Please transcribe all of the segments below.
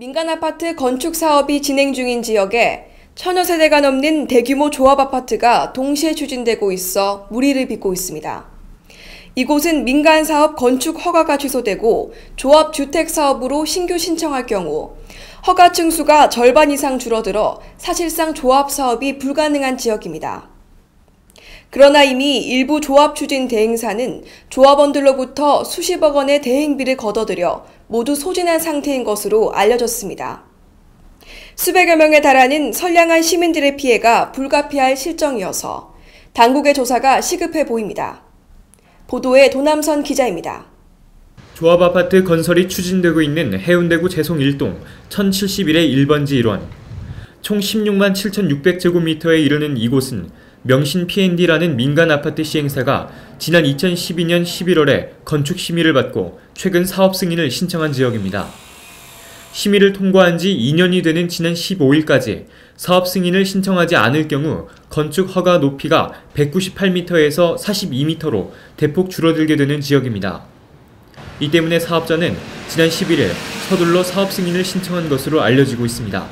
민간 아파트 건축 사업이 진행 중인 지역에 천여 세대가 넘는 대규모 조합 아파트가 동시에 추진되고 있어 무리를 빚고 있습니다. 이곳은 민간 사업 건축 허가가 취소되고 조합 주택 사업으로 신규 신청할 경우 허가 층수가 절반 이상 줄어들어 사실상 조합 사업이 불가능한 지역입니다. 그러나 이미 일부 조합 추진 대행사는 조합원들로부터 수십억 원의 대행비를 걷어들여 모두 소진한 상태인 것으로 알려졌습니다. 수백여 명에 달하는 선량한 시민들의 피해가 불가피할 실정이어서 당국의 조사가 시급해 보입니다. 보도에 도남선 기자입니다. 조합 아파트 건설이 추진되고 있는 해운대구 재송 1동 1071의 1번지 1원. 총 16만 7,600제곱미터에 이르는 이곳은 명신 P&D라는 민간 아파트 시행사가 지난 2012년 11월에 건축 심의를 받고 최근 사업 승인을 신청한 지역입니다. 심의를 통과한 지 2년이 되는 지난 15일까지 사업 승인을 신청하지 않을 경우 건축 허가 높이가 198m에서 42m로 대폭 줄어들게 되는 지역입니다. 이 때문에 사업자는 지난 11일 서둘러 사업 승인을 신청한 것으로 알려지고 있습니다.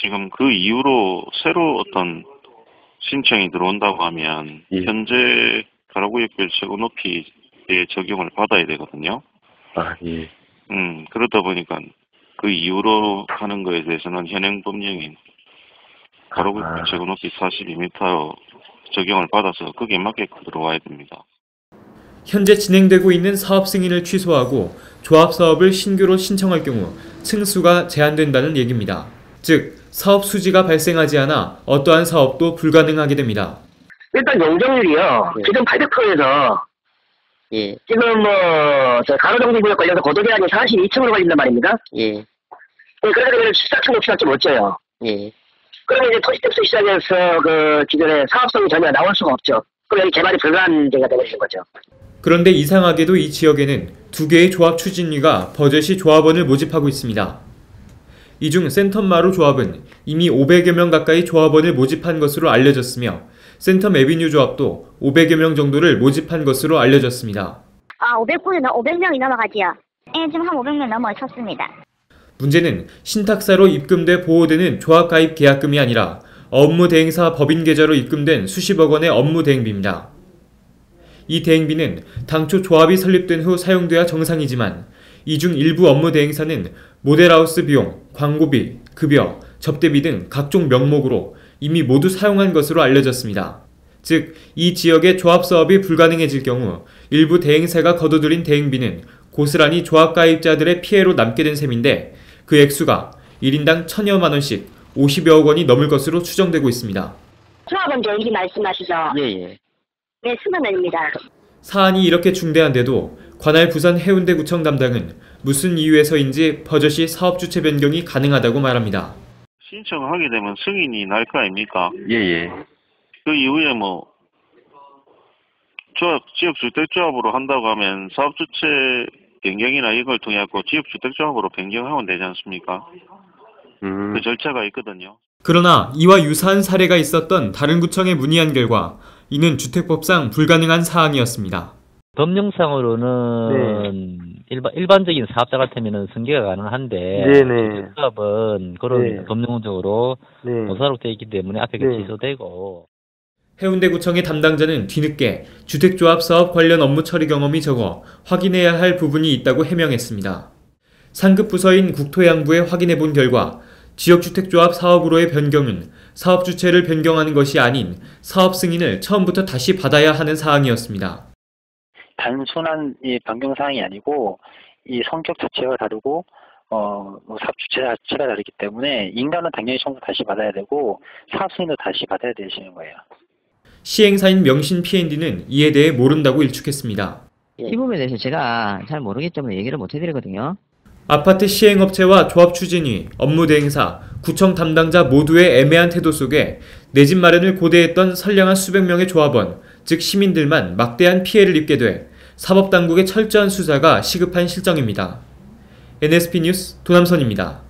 지금 그 이후로 새로 어떤 신청이 들어온다고 하면 예. 현재 가로구역별 최고 높이에 적용을 받아야 되거든요. 아, 예. 음, 그러다 보니까 그 이후로 하는 거에 대해서는 현행 법령인 가로구역별 아. 최고 높이 42m 적용을 받아서 거기에 맞게끔 들어와야 됩니다. 현재 진행되고 있는 사업 승인을 취소하고 조합 사업을 신규로 신청할 경우 층수가 제한된다는 얘기입니다. 즉, 사업 수지가 발생하지 않아 어떠한 사업도 불가능하게 됩니다. 일단 용적률이요. 예. 기존 800호에서 예, 지금 뭐, 저 가로정비구역 관련해서 고도제한이 42층으로 걸린단 말입니다. 예, 예, 그러다 보면 14층 높이밖에 못 져요. 예. 그러면 이제 토지택수 시장에서 그 기존에 사업성이 전혀 나올 수가 없죠. 그럼 여기 개발이 불가능하게 되는 거죠. 그런데 이상하게도 이 지역에는 두 개의 조합 추진위가 버젓이 조합원을 모집하고 있습니다. 이 중 센텀마루 조합은 이미 500여 명 가까이 조합원을 모집한 것으로 알려졌으며 센텀 에비뉴 조합도 500여 명 정도를 모집한 것으로 알려졌습니다. 아, 500분은 500명이 넘어가지요. 예, 지금 한 500명 넘어섰습니다. 문제는 신탁사로 입금돼 보호되는 조합 가입 계약금이 아니라 업무 대행사 법인 계좌로 입금된 수십억 원의 업무 대행비입니다. 이 대행비는 당초 조합이 설립된 후 사용돼야 정상이지만 이 중 일부 업무 대행사는 모델하우스 비용, 광고비, 급여, 접대비 등 각종 명목으로 이미 모두 사용한 것으로 알려졌습니다. 즉, 이 지역의 조합 사업이 불가능해질 경우 일부 대행사가 거둬들인 대행비는 고스란히 조합 가입자들의 피해로 남게 된 셈인데 그 액수가 1인당 천여만 원씩 50여억 원이 넘을 것으로 추정되고 있습니다. 조합원 대행비 말씀하시죠? 예, 예. 네, 수만 원입니다. 사안이 이렇게 중대한데도 관할 부산 해운대구청 담당은 무슨 이유에서인지 버젓이 사업 주체 변경이 가능하다고 말합니다. 신청을 하게 되면 승인이 날 거 아닙니까? 예, 예. 그 이후에 뭐 조합 지역 주택 조합으로 한다고 하면 사업 주체 변경이나 이걸 통해 갖고 지역 주택 조합으로 변경하면 되지 않습니까? 음, 그 절차가 있거든요. 그러나 이와 유사한 사례가 있었던 다른 구청에 문의한 결과 이는 주택법상 불가능한 사항이었습니다. 법령상으로는 일반, 일반적인 사업자 같으면 승계가 가능한데 네네. 사업은 그런 네. 법령적으로 네. 못하도록 되어 있기 때문에 앞에 게 네. 취소되고 해운대구청의 담당자는 뒤늦게 주택조합 사업 관련 업무 처리 경험이 적어 확인해야 할 부분이 있다고 해명했습니다. 상급 부서인 국토양부에 확인해 본 결과 지역주택조합 사업으로의 변경은 사업 주체를 변경하는 것이 아닌 사업 승인을 처음부터 다시 받아야 하는 사항이었습니다. 단순한 이 변경 사항이 아니고 이 성격 자체가 다르고 어, 뭐 사업 주체 자체가 다르기 때문에 인간은 당연히 청구 다시 받아야 되고 사업 승인도 다시 받아야 되시는 거예요. 시행사인 명신 P&D는 이에 대해 모른다고 일축했습니다. 이 부분에 대해서 제가 잘 모르기 때문에 얘기를 못 해드리거든요. 아파트 시행업체와 조합 추진위, 업무 대행사, 구청 담당자 모두의 애매한 태도 속에 내 집 마련을 고대했던 선량한 수백 명의 조합원, 즉 시민들만 막대한 피해를 입게 돼 사법당국의 철저한 수사가 시급한 실정입니다. NSP 뉴스 도남선입니다.